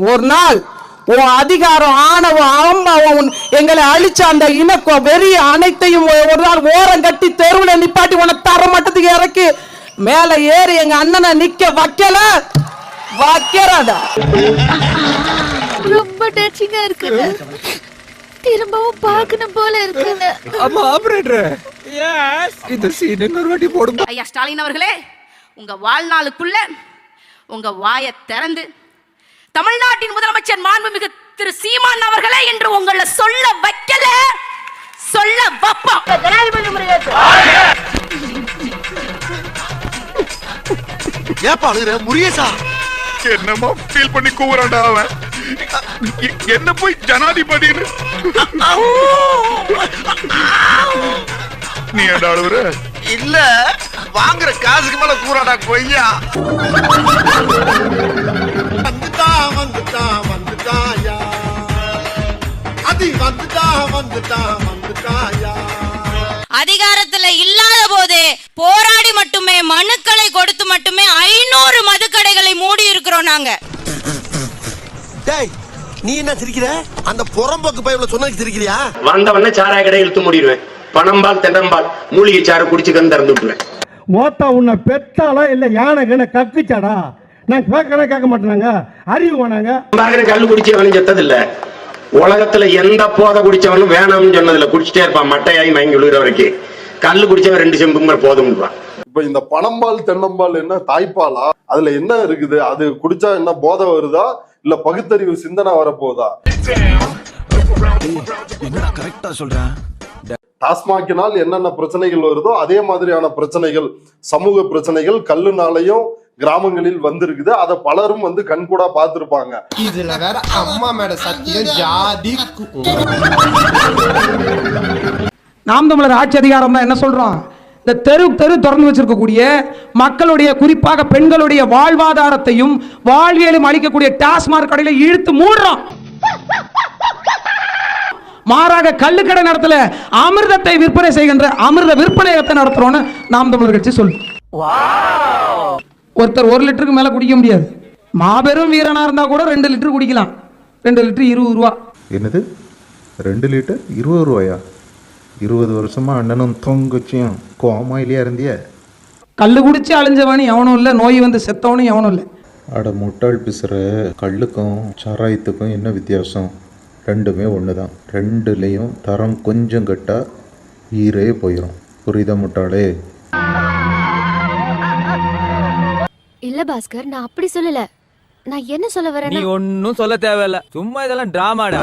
ஒரு நாள் உன் அதிகாரம் ஆணவம் ஆம்பவம் எங்களை அழிச்ச அந்த இனக்கோ வெறிய அனைத்தையும் ஒரு நாள் ஓரம் கட்டி தெருவுல நிப்பாட்டி உன தர மட்டத்துக்கு இறக்கி மேல ஏறி எங்க அண்ணனை நிக்க வைக்கல. வைக்கிறதா? ரொம்ப டச்சிங்கா இருக்குங்க திரும்பவும் பார்க்கணும் போல இருக்குங்க அம்மா ஆபரேட்டர் இந்த சீன் இன்னொரு வாட்டி போடுங்க. ஐயா ஸ்டாலின் அவர்களே உங்க வாழ்நாளுக்குள்ள உங்க வாயை திறந்து தமிழ்நாட்டின் முதலமைச்சர் மாண்புமிகு திரு சீமான் அவர்களே என்று உங்களை சொல்ல வைக்கல சொல்ல வைப்போம். ஏப்பா அழுகுற? முருகேசா என்னமா ஃபீல் பண்ணி கூவுறான்டா அவன். என்ன போய் ஜனாதிபதினு நீ ஏன்டா இல்ல வாங்குற காசுக்கு மேல கூறாடா கொய்யா. வந்துட்டா வந்துட்டா வந்துட்டாயா? அது வந்துட்டா வந்துட்டா வந்துட்டாயா? அதிகாரத்துல இல்லாத போது போராடி மட்டுமே மனுக்களை கொடுத்து மட்டுமே ஐநூறு மதுக்கடைகளை மூடி இருக்கிறோம் நாங்க. டேய் நீ என்ன சிரிக்கிற? அந்த புறம்போக்கு பையல சொன்னதுக்கு சிரிக்கிறியா? வந்தவொடனே சாராய கடை இழுத்து மூடிடுவேன். பணம்பால் தென்னம்பால் மூலிகை சாறு குடிச்சுக்கன்னு திறந்து விட்டுருவேன். மோத்தா உன்னை பெத்தாளா இல்ல யானை கண்ண கக்குச்சாடா? நான் கேட்கறேன் கேட்க மாட்டேனாங்க. அறிவு வேணாங்க. கல்லு குடிச்சவனும் செத்தது இல்ல உலகத்துல எந்த போதை குடிச்சவனும் வேணாம்னு சொன்னதில்ல. குடிச்சிட்டே இருப்பான். மட்டையாகி மயங்கி விழுகிற வரைக்கும். கல்லு குடிச்சவன் ரெண்டு செம்புங்கிற போதும்னுவான் இப்ப இந்த பணம்பால் தென்னம்பால் என்ன தாய்ப்பாலா? அதுல என்ன இருக்குது? அது குடிச்சா என்ன போதை வருதா? இல்ல பகுத்தறிவு சிந்தனை வரப்போதா? கரெக்டா சொல்றேன் டாஸ்மாகினால் என்னென்ன பிரச்சனைகள் வருதோ அதே மாதிரியான பிரச்சனைகள் சமூக பிரச்சனைகள் கல்லுனாலையும் கிராமங்களில் வந்திருக்குது. அதை பலரும் வந்து கண்கூடா பார்த்திருப்பாங்க. இதுல வேற அம்மா மேட சத்தியம் ஜாதி நாம் தமிழர் ஆட்சி அதிகாரம் தான் என்ன சொல்றோம்? இந்த தெரு தெரு திறந்து வச்சிருக்கக்கூடிய மக்களுடைய குறிப்பாக பெண்களுடைய வாழ்வாதாரத்தையும் வாழ்வியலும் அளிக்கக்கூடிய டாஸ்மாக் கடையில இழுத்து மூடுறோம். மாறாக கள்ளுக்கடை நடத்தல அமிர்தத்தை விற்பனை செய்கின்ற அமிர்த விற்பனையகத்தை நடத்துறோம்னு நாம் தமிழர் கட்சி சொல்லு ஒருத்தர் ஒரு லிட்டருக்கு மேல குடிக்க முடியாது. மாபெரும் வீரனா இருந்தா கூட ரெண்டு லிட்டர் குடிக்கலாம். ரெண்டு லிட்டர் இருபது ரூபா. என்னது? ரெண்டு லிட்டர் இருபது ரூபாயா? இருபது வருஷமா அண்ணனும் தொங்குச்சியும் கோமாயிலே இருந்திய? கல்லு குடிச்சு அழிஞ்சவனும் எவனும் இல்லை நோய் வந்து செத்தவனும் எவனும் இல்லை. அட முட்டாள் பிசுற கல்லுக்கும் சாராயத்துக்கும் என்ன வித்தியாசம்? ரெண்டுமே ஒன்று தான் ரெண்டுலேயும் தரம் கொஞ்சம் கட்டா ஈரே போயிடும் புரியுதா முட்டாளே? இல்ல பாஸ்கர் நான் அப்படி சொல்லல. நான் என்ன சொல்ல நீ வரேன்னா ஒன்னும் சொல்ல தேவையில்ல. சும்மா இதெல்லாம் டிராமாடா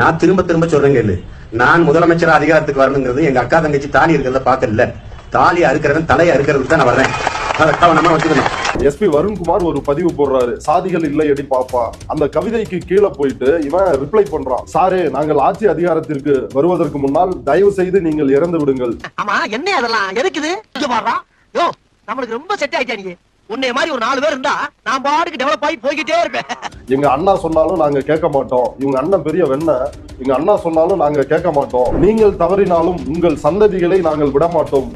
நான் திரும்ப திரும்ப சொல்றேன் கேளு. நான் முதலமைச்சர் அதிகாரத்துக்கு வரணுங்கிறது எங்க அக்கா தங்கச்சி தாலி இருக்கிறத பாக்கல தாலி அறுக்கிறவன் தலையை அறுக்கிறதுக்கு தான் நான் வர்றேன். கவனமா வச்சுக்கணும். எஸ்பி வருண்குமார் ஒரு பதிவு போடுறாரு. சாதிகள் இல்லை எடி பாப்பா. அந்த கவிதைக்கு கீழே போயிட்டு இவன் ரிப்ளை பண்றான். சாரே நாங்கள் ஆட்சி அதிகாரத்திற்கு வருவதற்கு முன்னால் தயவு செய்து நீங்கள் இறந்து விடுங்கள். ஆமா என்ன அதெல்லாம்? எதுக்குது இங்க பாடுறா யோ நம்மளுக்கு ரொம்ப செட் ஆயிட்டா நீ? உன்னைய மாதிரி ஒரு நாலு பேர் இருந்தா நான் பாட்டுக்கு டெவலப் ஆகி போய்கிட்டே இருப்பேன். எங்க அண்ணா சொன்னாலும் நாங்க கேட்க மாட்டோம். இவங்க அண்ணன் பெரிய வெண்ண. எங்க அண்ணா சொன்னாலும் நாங்க கேட்க மாட்டோம். நீங்கள் தவறினாலும் உங்கள் சந்ததிகளை நாங்கள் விட மாட்டோம்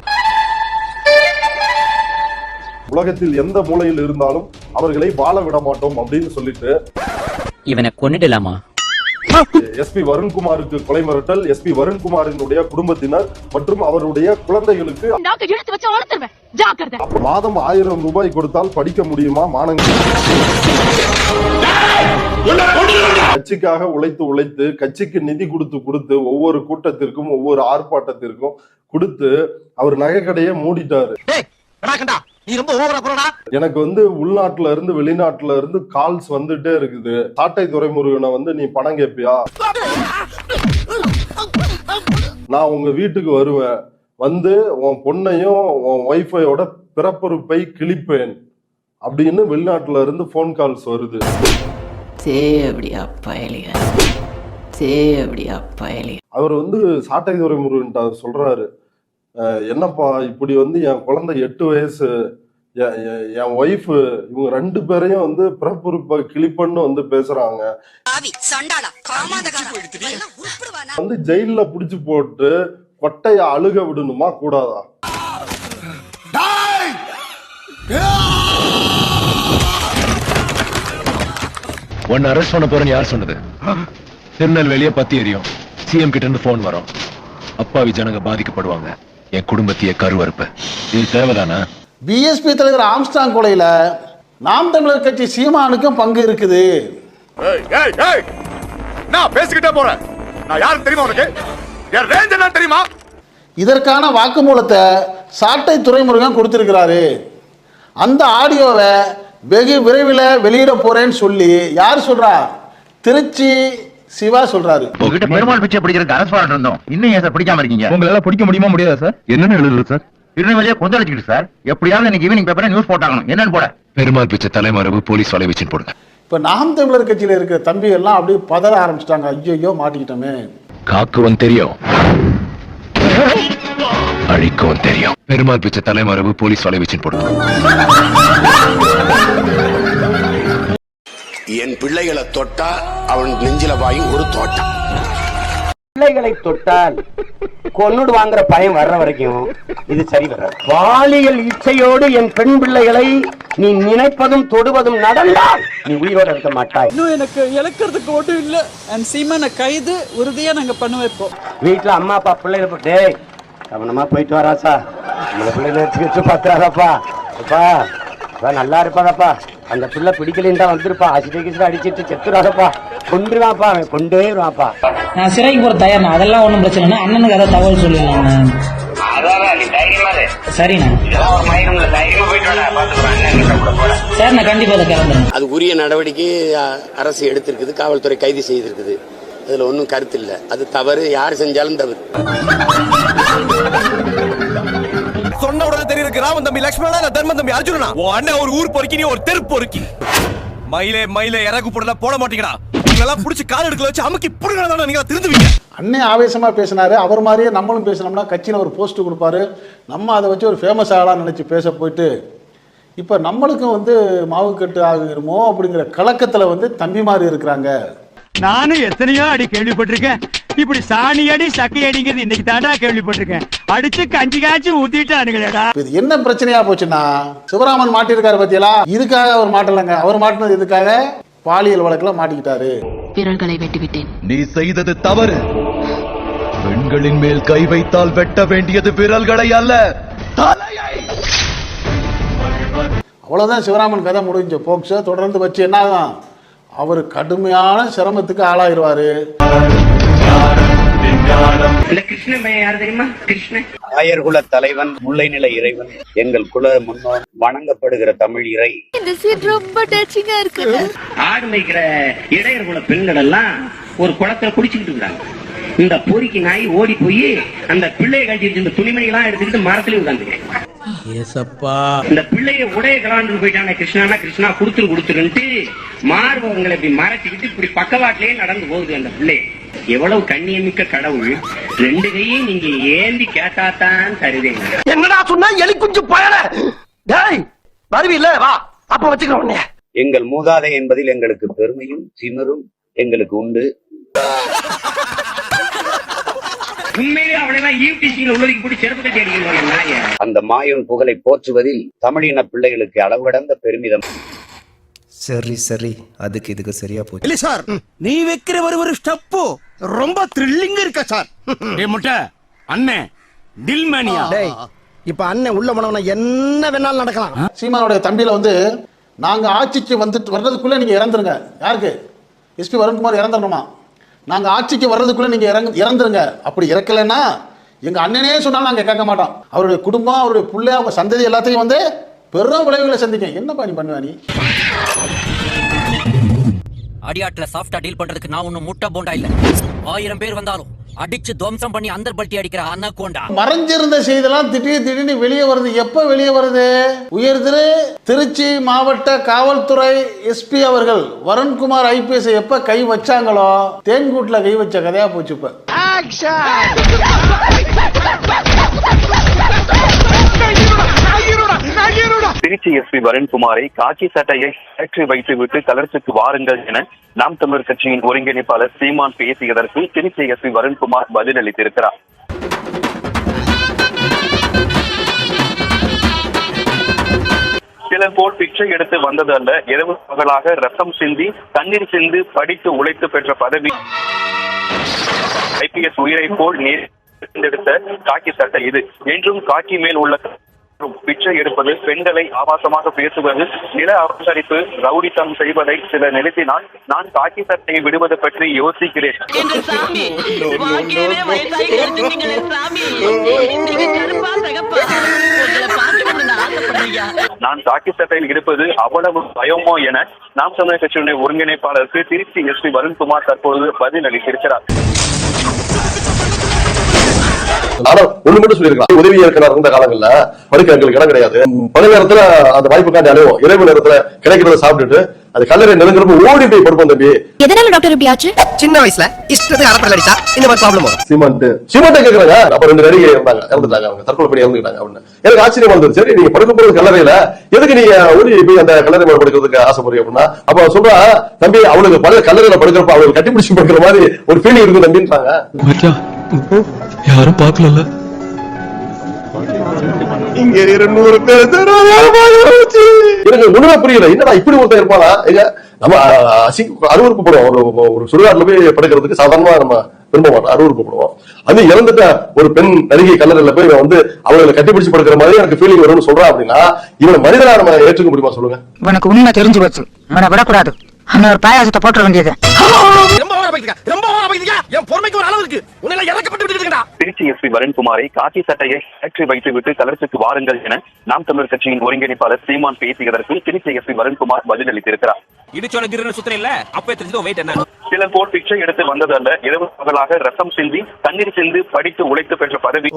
உலகத்தில் எந்த மூலையில் இருந்தாலும் அவர்களை வாழ விட மாட்டோம் அப்படின்னு சொல்லிட்டு இவனை கொன்னுடலாமா? எஸ்பி வருண்குமாருக்கு கொலை மிரட்டல் எஸ்பி வருண்குமாரினுடைய குடும்பத்தினர் மற்றும் அவருடைய குழந்தைகளுக்கு மாதம் ஆயிரம் ரூபாய் கொடுத்தால் படிக்க முடியுமா? மாணவர்கள் கட்சிக்காக உழைத்து உழைத்து கட்சிக்கு நிதி கொடுத்து கொடுத்து ஒவ்வொரு கூட்டத்திற்கும் ஒவ்வொரு ஆர்ப்பாட்டத்திற்கும் கொடுத்து அவர் நகைக்கடையை மூடிட்டாரு. நீ ரொம்ப ஓவரா போறடா. எனக்கு வந்து உள்நாட்டுல இருந்து வெளிநாட்டுல இருந்து கால்ஸ் வந்துட்டே இருக்குது. சாட்டை துறைமுருகனை வந்து நீ பணம் கேட்பியா நான் உங்க வீட்டுக்கு வருவேன். வந்து உன் பொண்ணையும் உன் ஒய்ஃபையோட பிறப்புறுப்பை கிழிப்பேன். அப்படின்னு வெளிநாட்டுல இருந்து ஃபோன் கால்ஸ் வருது. சேவடியா பயலிக சேவடியா பயலிக அவர் வந்து சாட்டை துறைமுருகன்ட்ட அவர் சொல்றாரு. "அஹ், என்னப்பா இப்படி வந்து என் குழந்தை எட்டு வயசு என் ஒய்ஃப் இவங்க ரெண்டு பேரையும் வந்து பிறப்புறுப்பை கிழிப்பன்னு வந்து பேசுறாங்க. வந்து ஜெயில்ல புடிச்சு போட்டு கொட்டைய அழுக விடணுமா கூடாதா? உன்னை அரெஸ்ட் பண்ண போறேன்னு யார் சொன்னது? திருநெல்வேலியே பத்தி எரியும். சிஎம் கிட்ட இருந்து போன் வரும். அப்பாவி ஜனங்க பாதிக்கப்படுவாங்க. என் குடும்பத்தையே கருவறுப்பு. இது தேவைதானா? பிஎஸ்பி தலைவர் ஆம்ஸ்டாங் கொலையில நாம் தமிழர் கட்சி சீமானுக்கும் பங்கு இருக்குது. நான் பேசிக்கிட்டே போறேன். நான் யாரும் தெரியுமா உனக்கு? என் ரேஞ்ச் என்ன தெரியுமா? இதற்கான வாக்குமூலத்தை சாட்டை துறைமுருகன் கொடுத்திருக்கிறாரு. அந்த ஆடியோவை வெகு விரைவில் வெளியிட போறேன்னு சொல்லி யார் சொல்றா? திருச்சி சிவா சொல்றாரு. உங்ககிட்ட பெருமாள் பிச்சை பிடிக்கிறதுக்கு அரசு வாரண்ட் இருந்தோம். இன்னும் ஏன் சார் பிடிக்காம இருக்கீங்க? உங்களால பிடிக்க முடியுமா முடியாதா சார்? என்னன்னு எழுதுறது சார்? திருநெல்வேலியே கொந்தளிச்சுக்கிட்டு சார். எப்படியாவது இன்னைக்கு ஈவினிங் பேப்பரை நியூஸ் போட்டாகணும். என்னன்னு போட. பெருமாள் பிச்சை தலைமறைவு போலீஸ் வலை வச்சுன்னு போடுங்க. இப்போ நாம் தமிழர் கட்சியில் இருக்கிற தம்பி எல்லாம் அப்படியே பதற ஆரம்பிச்சிட்டாங்க. ஐயோ மாட்டிக்கிட்டோமே. காக்குவன் தெரியும். அழிக்கவும் தெரியும். பெருமாள் பிச்சை தலைமறைவு போலீஸ் வலை வச்சுன்னு போடுங்க. என் பிள்ளைகளை தொட்டா அவன் நெஞ்சில வாயும் ஒரு தோட்டா பிள்ளைகளை தொட்டால் கொன்னுடு வாங்குற பயம் வர்ற வரைக்கும் இது சரி வராது. பாலியல் இச்சையோடு என் பெண் பிள்ளைகளை நீ நினைப்பதும் தொடுவதும் நடந்தால் நீ உயிரோட இருக்க மாட்டாய். இன்னும் எனக்கு இழக்கிறதுக்கு ஒன்றும் இல்லை. அண்ட் சீமானை கைது உறுதியாக நாங்கள் பண்ண வைப்போம் வீட்டுல அம்மா அப்பா பிள்ளைகளை போட்டு கவனமா போயிட்டு வராசா பிள்ளைகளை எடுத்து வச்சு பார்த்துறாதப்பா. அப்பா அப்பா நல்லா இருப்பாதப்பா அந்த பிள்ளை பிடிக்கலன்னு தான் வந்திருப்பா. அசிட்ட கிசிட்ட அடிச்சிட்டு செத்துறாதப்பா. கொண்டுருவாப்பா அவன். கொண்டே வருவாப்பா நான் சிறைக்கு போற தயார் அதெல்லாம் ஒண்ணும் பிரச்சனை இல்லை அண்ணனுக்கு ஏதாவது தகவல் சொல்லிடலாம் சரிண்ணா. கண்டிப்பா அதை உரிய நடவடிக்கை அரசு எடுத்திருக்குது. காவல்துறை கைது செய்திருக்குது. அதுல ஒன்றும் கருத்து இல்லை. அது தவறு. யார் செஞ்சாலும் தவறு. தெரியுது கிராமம் தம்பி லட்சுமணா நான் தர்ம தம்பி அர்ஜுனா உன் அண்ணன் ஒரு ஊர் பொறுக்கி நீ ஒரு தெரு பொறுக்கி. மயிலே மயிலே இறகு போடல போட மாட்டீங்கடா. உங்களெல்லாம் புடிச்சு கால் எடுக்கல வச்சு அமுக்கி புடுங்கடா நீங்க திருந்துவீங்க? அண்ணே ஆவேசமா பேசினாரு. அவர் மாதிரியே நம்மளும் பேசினோம்னா கட்சியில் ஒரு போஸ்ட் கொடுப்பாரு. நம்ம அதை வச்சு ஒரு ஃபேமஸ் ஆகலாம் நினைச்சு பேச போயிட்டு இப்போ நம்மளுக்கும் வந்து மாவு கட்டு ஆகிருமோ அப்படிங்கிற கலக்கத்தில் வந்து தம்பிமாரி இருக்கிறாங்க. நானும் எத்தனையோ அடி கேள்விப்பட்டிருக்கேன். இப்படி சாணி அடி சக்கை அடிங்கிறது இன்னைக்கு தாண்டா கேள்விப்பட்டிருக்கேன். அடிச்சு கஞ்சி காய்ச்சி ஊத்திட்டானுங்களேடா. இது என்ன பிரச்சனையா போச்சுன்னா சிவராமன் மாட்டியிருக்காரு பத்தியலா? இதுக்காக அவர் மாட்டலைங்க. அவர் மாட்டினது இதுக்காக பாலியல் வழக்குல மாட்டிக்கிட்டாரு. விரல்களை வெட்டிவிட்டேன். நீ செய்தது தவறு. பெண்களின் மேல் கை வைத்தால் வெட்ட வேண்டியது விரல்களை அல்ல தலையை! அவ்வளவுதான் சிவராமன் கதை முடிஞ்ச போக்சோ தொடர்ந்து வச்சு என்ன ஆகும் அவர் கடுமையான சிரமத்துக்கு ஆளாயிருவாரு. யார் தெரியுமா? கிருஷ்ணன். ஆயர்குல தலைவன் முல்லை நில இறைவன் எங்கள் குல முன்னோர் வணங்கப்படுகிற தமிழ் இறை. இந்த சீட் ரொம்ப டச்சிங்கா இருக்கு ஆடு மேய்க்கிற இடையர் குல பெண்கள் எல்லாம் ஒரு குளத்துல குடிச்சுக்கிட்டு இருந்தாங்க இந்த பொறிக்கு நாய் ஓடி போய் அந்த பிள்ளையை கட்டி வச்சிருந்த துணிமணிகளாம் எடுத்துக்கிட்டு மரத்துல உட்காந்துக்கிறேன் இந்த பிள்ளைய உடைய கலாண்டு போயிட்டாங்க கிருஷ்ணானா? கிருஷ்ணா குடுத்துரு குடுத்துருன்ட்டு மார்பகங்களை இப்படி மறைச்சிக்கிட்டு இப்படி பக்கவாட்டிலேயே நடந்து போகுது அந்த பிள்ளை. எவ்வளவு கண்ணியமிக்க கடவுள் ரெண்டு கையும் நீங்க ஏந்தி கேட்டாதான் தருவேங்க என்னடா சொன்னா? எலி குஞ்சு பயல. டேய் வருவி இல்ல வா. அப்ப வச்சுக்கிறோம் எங்கள் மூதாதை என்பதில் எங்களுக்கு பெருமையும் சிமரும் எங்களுக்கு உண்டு. உண்மையிலே அவளெல்லாம் ஈவ்டிசிங்ல உள்ளதுக்கு போட்டு செருப்பு கட்டி அந்த மாயோன் புகழை போற்றுவதில் தமிழின பிள்ளைகளுக்கு அளவு கடந்த பெருமிதம். சரி சரி. அதுக்கு இதுக்கு சரியா போச்சு. இல்ல சார் நீ வைக்கிற ஒரு ஒரு ஸ்டெப்பு ரொம்ப த்ரில்லிங் இருக்கா சார். டேய் முட்டை. அண்ணே டில்மேனியா. டேய் இப்ப அண்ணன் உள்ள போனவன என்ன வேணாலும் நடக்கலாம். சீமானுடைய தம்பியில வந்து நாங்க ஆட்சிக்கு வந்துட்டு வர்றதுக்குள்ள நீங்க இறந்துருங்க. யாருக்கு? எஸ்பி வருண்குமார் இறந்துடணுமா? நாங்க ஆட்சிக்கு வர்றதுக்குள்ள நீங்க இறங்க இறந்துருங்க. அப்படி இறக்கலைன்னா எங்க அண்ணனே சொன்னாலும் நாங்க கேட்க மாட்டோம். அவருடைய குடும்பம் அவருடைய புள்ள அவங்க சந்ததி எல்லாத்தையும் வந்து பெரும் விளைவுகளை சந்திக்கும். என்னப்பா நீ பண்ணுவ நீ? அடியாட்ல சாஃப்டா டீல் பண்றதுக்கு நான் ஒண்ணும் முட்டை போண்டா இல்ல. ஆயிரம் பேர் வந்தாலும் அடிச்சு துவம்சம் பண்ணி அந்தர் பல்ட்டி அடிக்கிற அண்ணா மறைஞ்சிருந்த செய்தியெல்லாம் திடீர் திடீர்னு வெளியே வருது. எப்ப வெளியே வருது? உயர் திரு திருச்சி மாவட்ட காவல்துறை எஸ்பி அவர்கள் வருண்குமார் ஐபிஎஸ் எப்ப கை வச்சாங்களோ தேன்கூட்ல கை வச்ச கதையா போச்சு இப்ப. திருச்சி எஸ்பி வருண்குமாரை காக்கி சட்டையை ஏற்றி வைத்துவிட்டு கலர்ச்சிக்கு வாருங்கள் என நாம் தமிழர் கட்சியின் ஒருங்கிணைப்பாளர் சீமான் பேசியதற்கு திருச்சி எஸ்பி வருண்குமார் பதிலளித்திருக்கிறார். சிலர் போல் பிச்சை எடுத்து வந்தது அல்ல. இரவு பகலாக ரத்தம் சிந்தி தண்ணீர் சிந்து படித்து உழைத்து பெற்ற பதவி. ஐபிஎஸ் உயிரை போல் நேர் தேர்ந்தெடுத்த காக்கி சட்டை இது. என்றும் காக்கி மேல் உள்ள பிச்சை எடுப்பது பெண்களை ஆபாசமாக பேசுவது நில அபகரிப்பு ரவுடித்தம் செய்வதை சிலர் நிறுத்தினால் நான் காக்கி சட்டையை விடுவது பற்றி யோசிக்கிறேன். நான் காக்கி சட்டையில் இருப்பது அவ்வளவு பயமோ என நாம் தமிழர் கட்சியினுடைய ஒருங்கிணைப்பாளருக்கு திருச்சி எஸ் பி வருண்குமார் தற்பொழுது பதில் அளித்திருக்கிறார் ஆனா ஒண்ணு மட்டும் சொல்லிருக்கலாம் உதவி இயக்குனர் இருந்த காலங்கள்ல படுக்க எங்களுக்கு இடம் கிடையாது. பகல் நேரத்துல அந்த வாய்ப்பு காண்டி அலைவோம் இரவு நேரத்துல கிடைக்கிறத சாப்பிட்டுட்டு அது கல்லறை நெருங்குறப்ப ஓடி போய் படுப்போம் தம்பி. எதனால டாக்டர் இப்படி ஆச்சு? சின்ன வயசுல இஷ்டத்துக்கு அரப்பல் அடிச்சா இந்த மாதிரி ப்ராப்ளம் வரும். சிமெண்ட். சிமெண்ட் கேக்குறாங்க. அப்ப ரெண்டு நடிகை இருந்தாங்க. இறந்துட்டாங்க அவங்க. தற்கொலை பண்ணி இறந்துட்டாங்க அப்படின்னு. எனக்கு ஆச்சரியமா இருந்தது சரி நீங்க படுக்க போறது கல்லறையில எதுக்கு நீங்க ஓடி போய் அந்த கல்லறை மேல படுக்கிறதுக்கு ஆசைப்படுறீங்க அப்படின்னா அப்ப சொல்றா தம்பி அவளுக்கு பல கல்லறையில படுக்கிறப்ப அவளுக்கு கட்டிப்பிடிச்சு படுக்கிற மாதிரி ஒரு ஃபீலிங் இருக்கும் தம்பின்றாங்க யாரும் பார்க்கல இங்க இருநூறு பேர் எனக்கு ஒண்ணுமே புரியல. என்னடா இப்படி ஒருத்தன் இருப்பானா? ஏங்க நம்ம அஹ், அசிங்க அருவருப்புப்படுவோம் ஒரு ஒரு சுடுகாட்டுல போய் படுக்கிறதுக்கு சாதாரணமா நம்ம விரும்ப மாட்டோம். அருவருப்புப்படுவோம் அது இறந்துட்ட ஒரு பெண் நடிகை கல்லறையில போய் இவன் வந்து அவங்களை கட்டிப்பிடிச்சு படுக்கிற மாதிரி எனக்கு ஃபீலிங் வரும்னு சொல்றான் அப்படின்னா இவனை மனிதனா நம்ம ஏற்றுக்க முடியுமா சொல்லுங்க? உனக்கு உண்மை தெரிஞ்சு போச்சு இவனை விடக்கூடாது. அவனை ஒரு பாயாசத்தை போட்டுற வேண்டியது. ரொம்ப ஓர பைத்தியா ரொம்ப ஓர பைத்தியா என் பொறுமைக்கு ஒரு அளவு இருக்கு. உன்னை இறக்கப்பட்டு விட்டுருக்கா திருச்சி எஸ் பி வருண்குமாரை காக்கி சட்டையை ஏற்றி வைத்துவிட்டு கலர்ச்சிக்கு வாருங்கள் என நாம் தமிழர் கட்சியின் ஒருங்கிணைப்பாளர் சீமான் பேசியதற்கு திருச்சி எஸ் பி வருண்குமார் பதிலளித்திருக்கிறார். இடிச்சோட கிருன்னு சுத்தம் இல்ல? அப்பவே தெரிஞ்சதோ வெயிட் என்ன? சிலர் போல் பிச்சை எடுத்து வந்ததல்ல. இரவு பகலாக ரத்தம் சிந்தி தண்ணீர் சிந்து படித்து உழைத்து பெற்ற பதவி.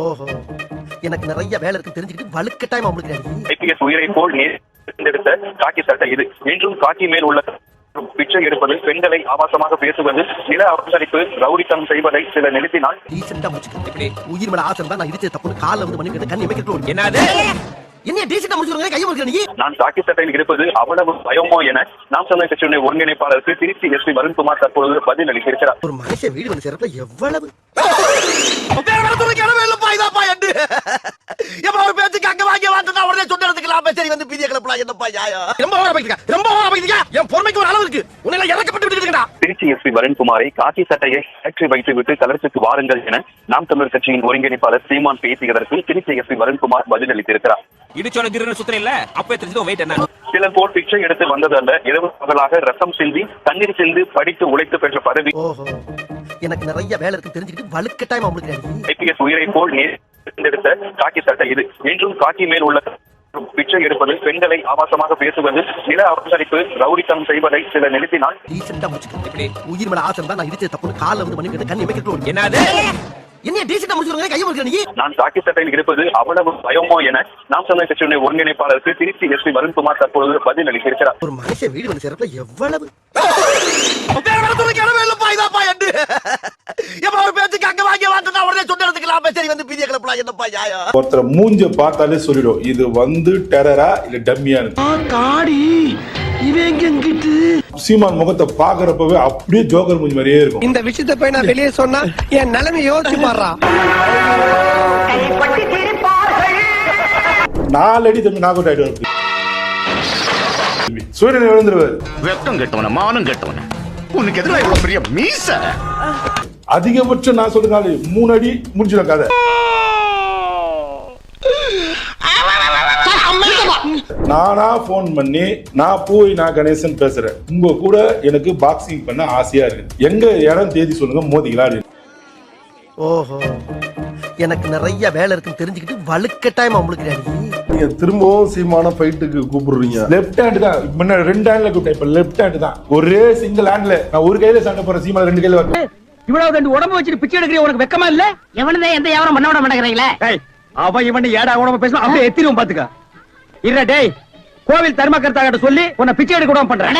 எனக்கு நிறைய வேலை இருக்கு தெரிஞ்சுக்கிட்டு வலுக்கட்டாயம் அவங்களுக்கு ஐபிஎஸ் உயிரை போல் தேர்ந்தெடுத்த காக்கி சட்டை இது. என்றும் காக்கி மேல் உள்ள பிச்சை எடுப்பது பெண்களை ஆபாசமாக பேசுவது நில அபகரிப்பு ரவுடித்தனம் செய்வதை சிலர் நிறுத்தினால் டீசெண்டா உயிர் மேல ஆசை நான் இடிச்சது தப்புன்னு காலில் வந்து மணி கண் இமைக்கிட்டு என்னது? என்ன டீசெண்டா முடிச்சுருங்க கையை முடிக்கிற நீ. நான் சட்டையில் இருப்பது அவ்வளவு பயமோ என நாம் தமிழர் கட்சியினுடைய ஒருங்கிணைப்பாளருக்கு திருச்சி எஸ் பி வருண்குமார் தற்பொழுது பதில் அளித்திருக்கிறார் ஒரு மனுஷன் வீடு வந்து சேர்றப்ப எவ்வளவு வேற வேற துறைக்கு இடமே இல்லப்பா இதாப்பா எண்டு எப்ப ஒரு பேச்சுக்கு அங்க வாங்கி வாங்கினா உடனே சொன்ன இடத்துக்கு சரி வந்து பீதிய கிளப்பலாம் என்னப்பா யாயா ரொம்ப ஓர பைத்தியா ரொம்ப என் பொறுமைக்கு ஒரு அளவு இருக்கு. உன்னை இறக்கப்பட்டு விட்டுருக்கா திருச்சி எஸ் பி வருண்குமாரை காக்கி சட்டையை ஏற்றி வைத்துவிட்டு கலர்ச்சிக்கு வாருங்கள் என நாம் தமிழர் கட்சியின் ஒருங்கிணைப்பாளர் சீமான் பேசியதற்கு திருச்சி எஸ் பி வருண்குமார் பதில் அளித்திருக்கிறார். இடிச்சோட கிருன்னு சுத்தம் இல்ல? அப்பவே தெரிஞ்சதோ வெயிட் என்ன? சிலர் போல் பிச்சை எடுத்து வந்ததல்ல. இரவு பகலாக ரத்தம் சிந்தி தண்ணீர் சிந்து படித்து உழைத்து பெற்ற பதவி ஓஹோ. எனக்கு நிறைய வேலை இருக்கு. தெரிஞ்சுக்கிட்டு வலுக்கட்டாயம் அவங்களுக்கு ஐபிஎஸ் உயிரை போல் நேர் தேர்ந்தெடுத்த காக்கி சட்டை இது. என்றும் காக்கி மேல் உள்ள பிச்சை எடுப்பது பெண்களை ஆபாசமாக பேசுவது நில அபகரிப்பு ரவுடித்தனம் செய்வதை சிலர் நிறுத்தினால் உயிர் மேல ஆசை இருந்தா நான் இடிச்சது தப்புன்னு காலில் வந்து மணி கண் இமைக்கிட்டு என்னது? என்ன டீசெண்டா முடிச்சுருங்க கையை முடிக்கிற நீ? நான் காக்கி சட்டையில் இருப்பது அவ்வளவு பயமோ என நாம் தமிழர் கட்சியினுடைய ஒருங்கிணைப்பாளருக்கு திருச்சி எஸ் பி வருண்குமார் தற்பொழுது பதில் அளித்திருக்கிறார். ஒரு மனுஷன் வீடு வந்து சேர்றப்ப எவ்வளவு? சொன்ன ஒருத்தர் மூஞ்ச பார்த்தாலே சொல்லிடும் இது வந்து டெரரா இல்ல டம்மியானு காடி. சீமான் முகத்தை பாக்குறப்பவே அப்படியே ஜோக்கர் மூஞ்சி மாதிரியே இருக்கும். இந்த விஷயத்தை போய் நான் வெளியே சொன்னா என் நிலைமை யோசிச்சு பாடுறா. நாலு அடி தம்பி நாக் அவுட் ஆயிடுவார் சூரியன் எழுந்துருவார். வெக்கம் கெட்டவன மானம் கெட்டவன. உனக்கு எதிராக இவ்வளவு பெரிய மீச? அதிகபட்சம் நான் சொல்லுங்க மூணு அடி முடிச்சிடும் கதை. நானா போன் பண்ணி நான் பூவை நான் கணேசன் பேசுறேன். உங்க கூட எனக்கு பாக்ஸிங் பண்ண ஆசையா இருக்கு. எங்க இடம் தேதி சொல்லுங்க மோதிக்கலாம் அப்படின்னு. ஓஹோ. எனக்கு நிறைய வேலை இருக்குன்னு தெரிஞ்சுக்கிட்டு வலுக்கட்டாயம் அவங்களுக்கு நீங்க திரும்பவும் சீமான ஃபைட்டுக்கு கூப்பிடுறீங்க. லெஃப்ட் ஹேண்ட் தான். முன்ன ரெண்டு ஹேண்ட்ல கூப்பிட்டேன் இப்ப லெஃப்ட் ஹேண்ட் தான். ஒரே சிங்கிள் ஹேண்ட்ல நான் ஒரு கையில சண்டை போறேன் சீமா ரெண்டு கையில வரேன் இவ்வளவு ரெண்டு உடம்பு வச்சுட்டு பிச்சை எடுக்கிற உனக்கு வெக்கமா இல்ல? எவனதே எந்த வியாபாரம் பண்ண விட மாட்டேங்கிறீங்களே? அவன் இவன் ஏடா உடம்பு பேசணும் அப்படியே எத்திரும் பாத்துக்க. இல்ல டேய் கோவில் தர்மகர்த்தா சொல்லி உன்னை பிச்சை எடுக்க விடாம பண்றேன்.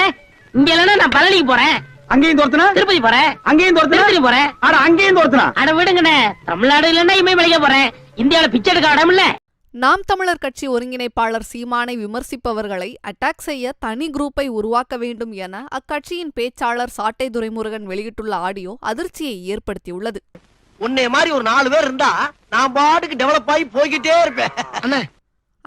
இங்க இல்லைன்னா நான் பழனிக்கு போறேன். அங்கேயும் தோர்த்தனா? திருப்பதி போறேன். அங்கேயும் தோர்த்தனா? திருப்பதி போறேன். ஆனா அங்கேயும் தோர்த்தனா? அட விடுங்கண்ணே. தமிழ்நாடு இல்லைன்னா இமயமலைக்க போறேன். இந்தியாவில பிச்சை எடுக்க இடம் இல்ல. நாம் தமிழர் கட்சி ஒருங்கிணைப்பாளர் சீமானை விமர்சிப்பவர்களை அட்டாக் செய்ய தனி குரூப்பை உருவாக்க வேண்டும் என அக்கட்சியின் பேச்சாளர் சாட்டை துரைமுருகன் வெளியிட்டுள்ள ஆடியோ அதிர்ச்சியை ஏற்படுத்தியுள்ளது. உன்னைய மாதிரி ஒரு நாலு பேர் இருந்தா நான் பாட்டுக்கு டெவலப் ஆகி போய்கிட்டே இருப்பேன்.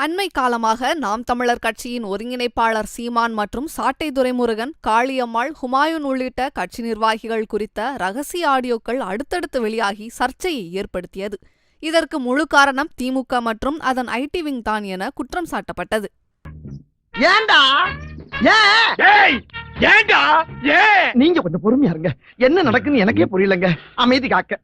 அண்மை காலமாக நாம் தமிழர் கட்சியின் ஒருங்கிணைப்பாளர் சீமான் மற்றும் சாட்டை துரைமுருகன் காளியம்மாள் ஹுமாயூன் உள்ளிட்ட கட்சி நிர்வாகிகள் குறித்த ரகசிய ஆடியோக்கள் அடுத்தடுத்து வெளியாகி சர்ச்சையை ஏற்படுத்தியது. இதற்கு முழு காரணம் திமுக மற்றும் அதன் ஐடி விங் தான் என குற்றம் சாட்டப்பட்டது. ஏன்டா ஏன் நீங்க கொஞ்சம் பொறுமையா இருங்க. என்ன நடக்குன்னு எனக்கே புரியலங்க. அமைதி காக்க.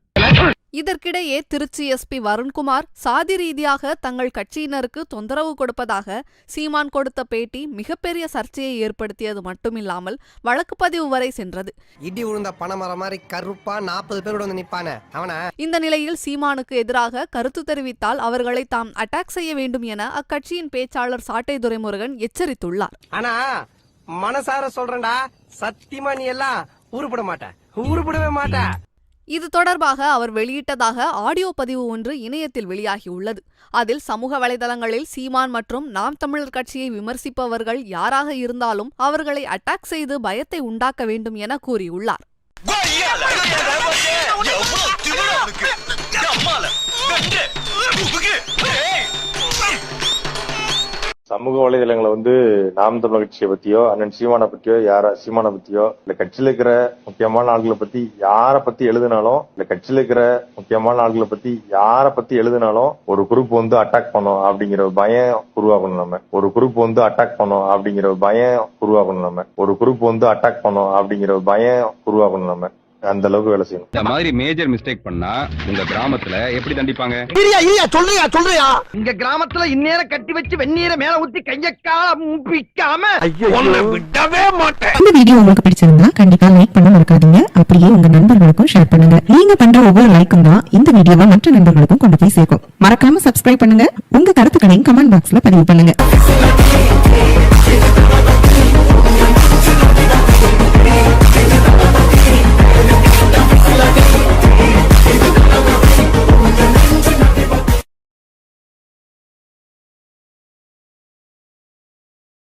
இதற்கிடையே திருச்சி எஸ்பி வருண்குமார் சாதி ரீதியாக தங்கள் கட்சியினருக்கு தொந்தரவு கொடுப்பதாக சீமான் கொடுத்த பேட்டி மிகப்பெரிய சர்ச்சையை ஏற்படுத்தியது மட்டுமில்லாமல் வழக்கு பதிவு வரை சென்றது. இடி உழுந்த பணமரம் மாதிரி கருப்பா நாற்பது பேரோட வந்து நிப்பானே. அவன. இந்த நிலையில் சீமானுக்கு எதிராக கருத்து தெரிவித்தால் அவர்களை தாம் அட்டாக் செய்ய வேண்டும் என அக்கட்சியின் பேச்சாளர் சாட்டை துரைமுருகன் எச்சரித்துள்ளார். ஆனா மனசார சொல்றேன்டா சத்தியமா நீ எல்லாம் உருப்பட மாட்ட. உருப்படவே மாட்ட. இது தொடர்பாக அவர் வெளியிட்டதாக ஆடியோ பதிவு ஒன்று இணையத்தில் வெளியாகியுள்ளது. அதில் சமூக வலைதளங்களில் சீமான் மற்றும் நாம் தமிழர் கட்சியை விமர்சிப்பவர்கள் யாராக இருந்தாலும் அவர்களை அட்டாக் செய்து பயத்தை உண்டாக்க வேண்டும் என கூறியுள்ளார். சமூக வலைதளங்களை வந்து நாம் தமிழ் கட்சியை பத்தியோ அண்ணன் சீமானை பத்தியோ யார சீமானை பத்தியோ இல்ல கட்சியில இருக்கிற முக்கியமான ஆட்களை பத்தி யார பத்தி எழுதினாலும் இல்ல கட்சியில இருக்கிற முக்கியமான ஆட்களை பத்தி யார பத்தி எழுதினாலும் ஒரு குரூப் வந்து அட்டாக் பண்ணும் அப்படிங்கிற ஒரு பயம் உருவாக்கணும் நம்ம. ஒரு குரூப் வந்து அட்டாக் பண்ணும் அப்படிங்கிற ஒரு பயம் உருவாக்கணும் நம்ம. ஒரு குரூப் வந்து அட்டாக் பண்ணும் அப்படிங்கிற ஒரு பயம் உருவாக்கணும் நம்ம. அந்த அளவுக்கு வேலை செய்யணும். இந்த மாதிரி மேஜர் மிஸ்டேக் பண்ணா உங்க கிராமத்துல எப்படி தண்டிப்பாங்க? இரியா இரியா சொல்றியா சொல்றியா? இங்க கிராமத்துல இந்நேரம் கட்டி வச்சு வெந்நீரை மேல ஊத்தி கையக்கால பிக்காம விடவே மாட்டேன். இந்த வீடியோ உங்களுக்கு பிடிச்சிருந்தா கண்டிப்பா லைக் பண்ண மறக்காதீங்க. அப்படியே உங்க நண்பர்களுக்கும் ஷேர் பண்ணுங்க. நீங்க பண்ற ஒவ்வொரு லைக்கும் தான் இந்த வீடியோவை மற்ற நண்பர்களுக்கும் கொண்டு போய் சேர்க்கும். மறக்காம சப்ஸ்கிரைப் பண்ணுங்க. உங்க கருத்துக்களையும் கமெண்ட் பாக்ஸ்ல பதிவு பண்ணுங்க.